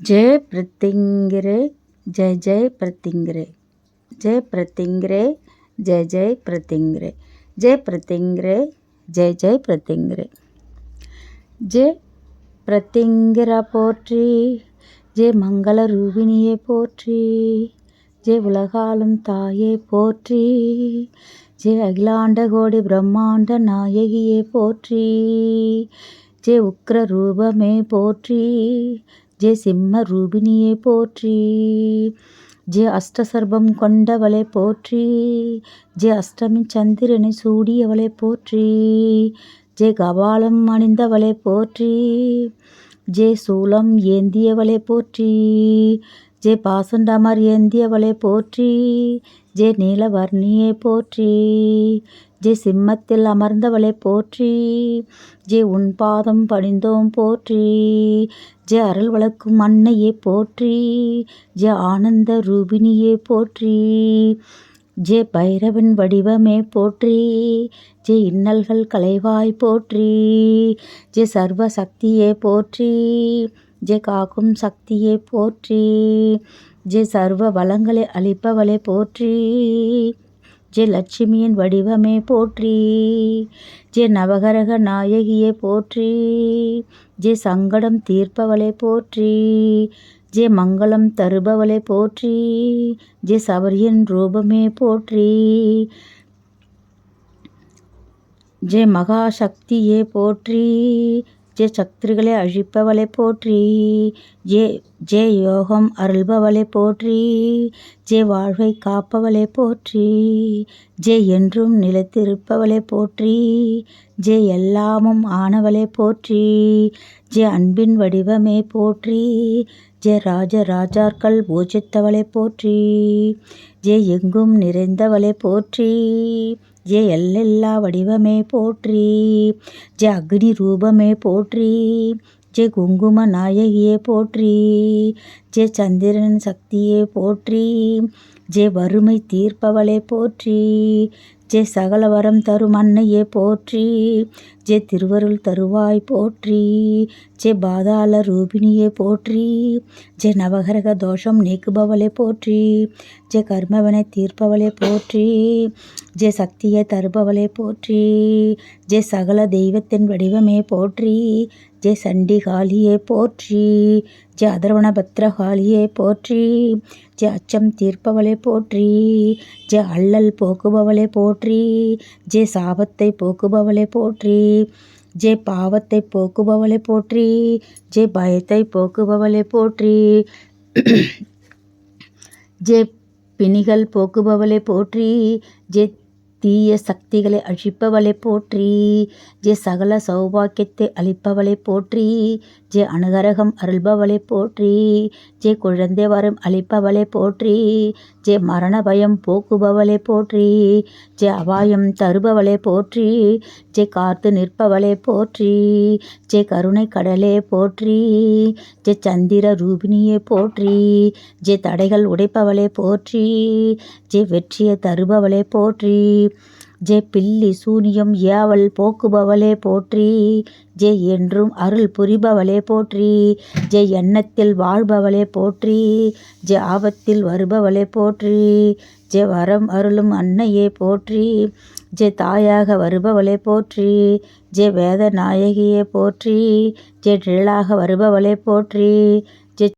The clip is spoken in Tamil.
ஜெய பிரத்யங்கிரே ஜெய ஜெய பிரத்யங்கிரே. ஜெய பிரத்யங்கிரே ஜெய ஜெய பிரத்யங்கிரே. ஜெய பிரத்யங்கிரே ஜெய ஜெய பிரத்யங்கிரே. ஜெய பிரத்யங்கிரா போற்றி ஜெய மங்கள ரூபிணியை போற்றி ஜெய உலகாலும் தாயே போற்றி ஜெய அகிலாண்ட கோடி பிரம்மாண்ட நாயகியே போற்றி ஜெய உக்ர ரூபமே போற்றி ஜெய சிம்ம ரூபிணியே போற்றி ஜெய அஷ்டசர்பம் கொண்டவளை போற்றி ஜெய அஷ்டமி சந்திரனை சூடியவளை போற்றி ஜெய கபாலம் அணிந்தவளை போற்றி ஜெய சூலம் ஏந்தியவளை போற்றி ஜெய பாசண்டமர் ஏந்தியவளை போற்றி ஜெ நீலவர்ணியை போற்றி ஜெ சிம்மத்தில் அமர்ந்தவளை போற்றி ஜெ உன் பாதம் பணிந்தோம் போற்றி ஜெ அருள் வளர்க்கும் அன்னையே போற்றி ஜெ ஆனந்த ரூபிணியே போற்றி ஜெ பைரவன் வடிவமே போற்றி ஜெ இன்னல்கள் கலைவாய் போற்றி ஜெ சர்வசக்தியே போற்றி ஜெ காக்கும் சக்தியே போற்றி ஜெ சர்வ வளங்களை அளிப்பவளை போற்றி ஜெ லட்சுமியின் வடிவமே போற்றி ஜெ நவகரக நாயகியே போற்றி ஜெ சங்கடம் தீர்ப்பவளை போற்றி ஜெய மங்களம் தருபவளை போற்றி ஜெய சபரியன் ரூபமே போற்றி ஜெய மகாசக்தியே போற்றி ஜெ சக்திகளை அழிப்பவளை போற்றி. ஜே ஜே யோகம் அருள்பவளை போற்றி. ஜே வாழ்வை காப்பவளை போற்றி. ஜே என்றும் நிலைத்திருப்பவளை போற்றி. ஜே எல்லாமும் ஆனவளை போற்றி. ஜே அன்பின் வடிவமே போற்றி. ஜே ராஜ ராஜாக்கள் பூஜித்தவளை போற்றி. ஜே எங்கும் நிறைந்தவளை போற்றி. ஜெய எல்லா வடிவமே போற்றி ஜெ அக்னி ரூபமே போற்றி ஜெ குங்கும நாயகியே போற்றி ஜெ சந்திரன் சக்தியே போற்றி ஜெ வறுமை தீர்ப்பவளே போற்றி ஜெ சகல வரம் தரும் அன்னையே போற்றி ஜெ திருவருள் தருவாய் போற்றி ஜெ பாதாள ரூபிணியே போற்றி ஜெ நவகரக தோஷம் நீக்குபவளே போற்றி ஜெ கர்மவனை தீர்ப்பவளே போற்றி ஜெய சக்தியை தருபவளை போற்றி ஜெய சகல தெய்வத்தின் வடிவமே போற்றி ஜெய சண்டிகாளியே போற்றி ஜெய அதர்வண பத்ரகாலியே போற்றி ஜெய அச்சம் தீர்ப்பவளை போற்றி ஜெய அள்ளல் போக்குபவளை போற்றி ஜெய சாபத்தை போக்குபவளை போற்றி ஜெய பாவத்தை போக்குபவளை போற்றி ஜெய பயத்தை போக்குபவளை போற்றி ஜெய பிணிகள் போக்குபவளை போற்றி ஜெ தீய சக்திகளை அழிப்பவளை போற்றி ஜெ சகல சௌபாக்கியத்தை அளிப்பவளை போற்றி ஜெ அனுகரகம் அருள்பவளை போற்றி ஜெ குழந்தை வரம் அளிப்பவளை போற்றி ஜெ மரண பயம் போக்குபவளை போற்றி ஜெ அபாயம் தருபவளை போற்றி ஜெ காத்து நிற்பவளை போற்றி ஜெ கருணை கடலே போற்றி ஜெ சந்திர ரூபினியை போற்றி ஜெ தடைகள் உடைப்பவளை போற்றி ஜெ வெற்றியை தருபவளை போற்றி ஜெ பில்லி சூனியம் ஏவல் போக்குபவளே போற்றி ஜெய் என்றும் அருள் புரிபவளே போற்றி ஜெய் எண்ணத்தில் வாழ்பவளே போற்றி ஜெய் ஆபத்தில் வருபவளே போற்றி ஜெய் வரம் அருளும் அன்னையே போற்றி ஜெய் தாயாக வருபவளே போற்றி ஜெய் வேத நாயகியே போற்றி ஜெய் நிழலாக வருபவளே போற்றி